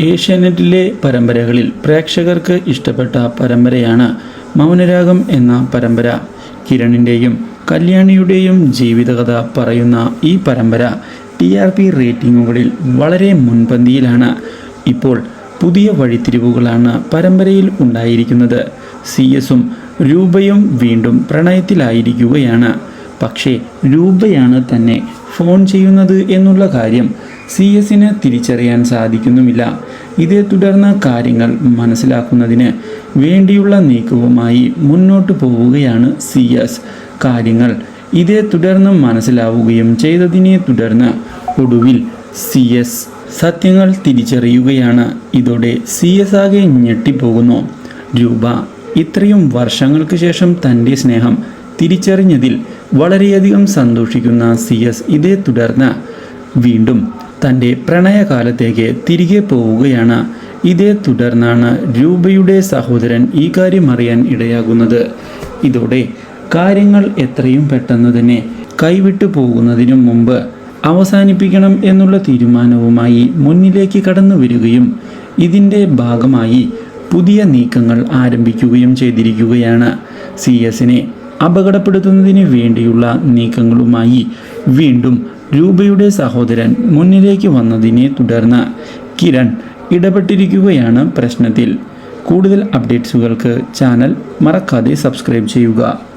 ഏഷ്യാനെറ്റിലെ പരമ്പരകളിൽ പ്രേക്ഷകർക്ക് ഇഷ്ടപ്പെട്ട പരമ്പരയാണ് മൗനരാഗം എന്ന പരമ്പര. കിരണിന്റെയും കല്യാണിയുടെയും ജീവിതകഥ പറയുന്ന ഈ പരമ്പര ടി ആർ പി റേറ്റിംഗുകളിൽ വളരെ മുൻപന്തിയിലാണ്. ഇപ്പോൾ പുതിയ വഴിത്തിരിവുകളാണ് പരമ്പരയിൽ ഉണ്ടായിരിക്കുന്നത്. സി എസും രൂപയും വീണ്ടും പ്രണയത്തിലായിരിക്കുകയാണ്. പക്ഷേ രൂപയാണ് തന്നെ ഫോൺ ചെയ്യുന്നത് എന്നുള്ള കാര്യം സി എസിന് തിരിച്ചറിയാൻ സാധിക്കുന്നുമില്ല. ഇതേ തുടർന്ന് കാര്യങ്ങൾ മനസ്സിലാക്കുന്നതിന് വേണ്ടിയുള്ള നീക്കവുമായി മുന്നോട്ട് പോവുകയാണ് സി എസ് കാര്യങ്ങൾ ഇതേ തുടർന്ന് മനസ്സിലാവുകയും ചെയ്തതിനെ തുടർന്ന് ഒടുവിൽ സി എസ് സത്യങ്ങൾ തിരിച്ചറിയുകയാണ്. ഇതോടെ സി എസ് ആകെ ഞെട്ടിപ്പോകുന്നു. രൂപ ഇത്രയും വർഷങ്ങൾക്ക് ശേഷം തന്റെ സ്നേഹം തിരിച്ചറിഞ്ഞതിൽ വളരെയധികം സന്തോഷിക്കുന്ന സി എസ് ഇതേ തുടർന്ന് വീണ്ടും തന്റെ പ്രണയകാലത്തേക്ക് തിരികെ പോവുകയാണ്. ഇതേ തുടർന്നാണ് രൂപയുടെ സഹോദരൻ ഈ കാര്യം അറിയാൻ ഇടയാകുന്നത്. ഇതോടെ കാര്യങ്ങൾ എത്രയും പെട്ടെന്ന് തന്നെ കൈവിട്ടു പോകുന്നതിനു മുമ്പ് അവസാനിപ്പിക്കണം എന്നുള്ള തീരുമാനവുമായി മുന്നിലേക്ക് കടന്നു വരികയും ഇതിന്റെ ഭാഗമായി പുതിയ നീക്കങ്ങൾ ആരംഭിക്കുകയും ചെയ്തിരിക്കുകയാണ്. സി എസിനെ അപകടപ്പെടുത്തുന്നതിന് വേണ്ടിയുള്ള നീക്കങ്ങളുമായി വീണ്ടും രൂപയുടെ സഹോദരൻ മുന്നിലേക്ക് വന്നതിനെ തുടർന്ന് കിരൺ ഇടപെട്ടിരിക്കുകയാണ് പ്രശ്നത്തിൽ. കൂടുതൽ അപ്ഡേറ്റ്സുകൾക്ക് ചാനൽ മറക്കാതെ സബ്സ്ക്രൈബ് ചെയ്യുക.